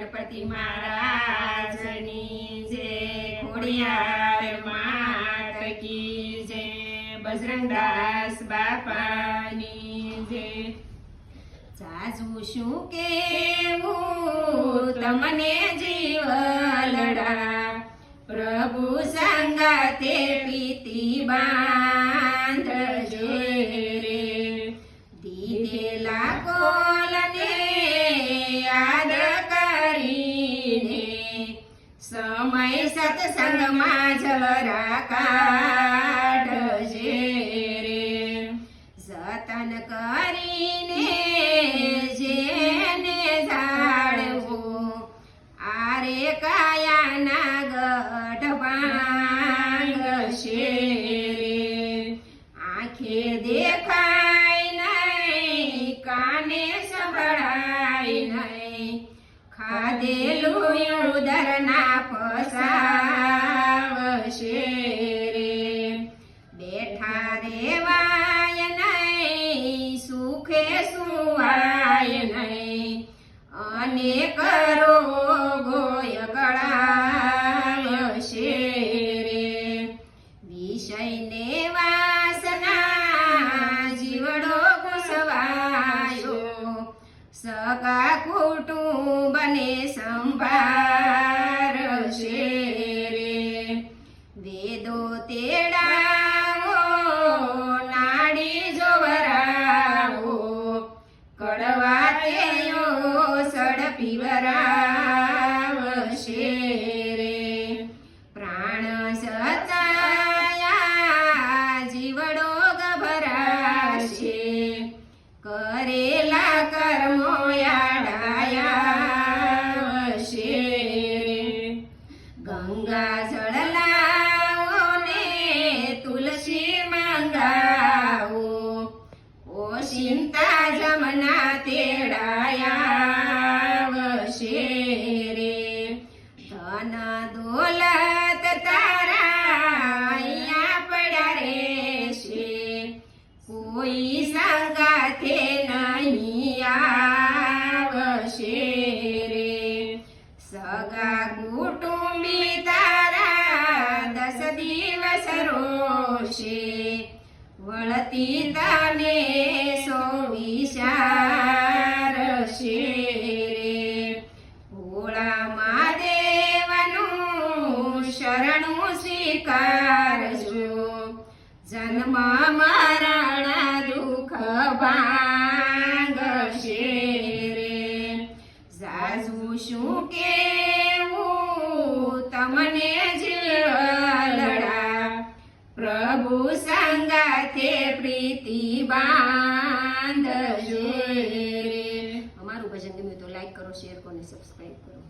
ગણપતિ મહારાજની જે ખોડિયાર માત કી જે બજરંગદાસ બાપાની જે સાસુ શું કેવું તમને જીવલડા પ્રભુ સંગાતે પ્રીતિ બાંધજો રે. દીધેલા કોલને કરીને સમય સત્સંગમાં જરા કાઢજે ખાધેલું ઉદરના પસાવશે રે બેઠા રેવાય નહીં, સુખે સુવાય નહીં. અનેક રોગોય ગળાવશે રે વિષયને વાસના જીવડો ઘુસવાયો. સગા કુટુંબને સંભાળશે રે વેદો તેડાવો નાડી જોવરાવો. કડવા તેયો સડ પીવરાવશે ગંગા જળ વળતી તને સો વિચારશે રે ભોળા મહાદેવનું શરણું સ્વીકારજો. જન્મ મરણ દુઃખ ભાંગશે રે. સાસુ શું કેવું બાંધજો અમારું ભજન ગમ્યું તો લાઈક કરો શેર કરો અને સબસ્ક્રાઈબ કરો.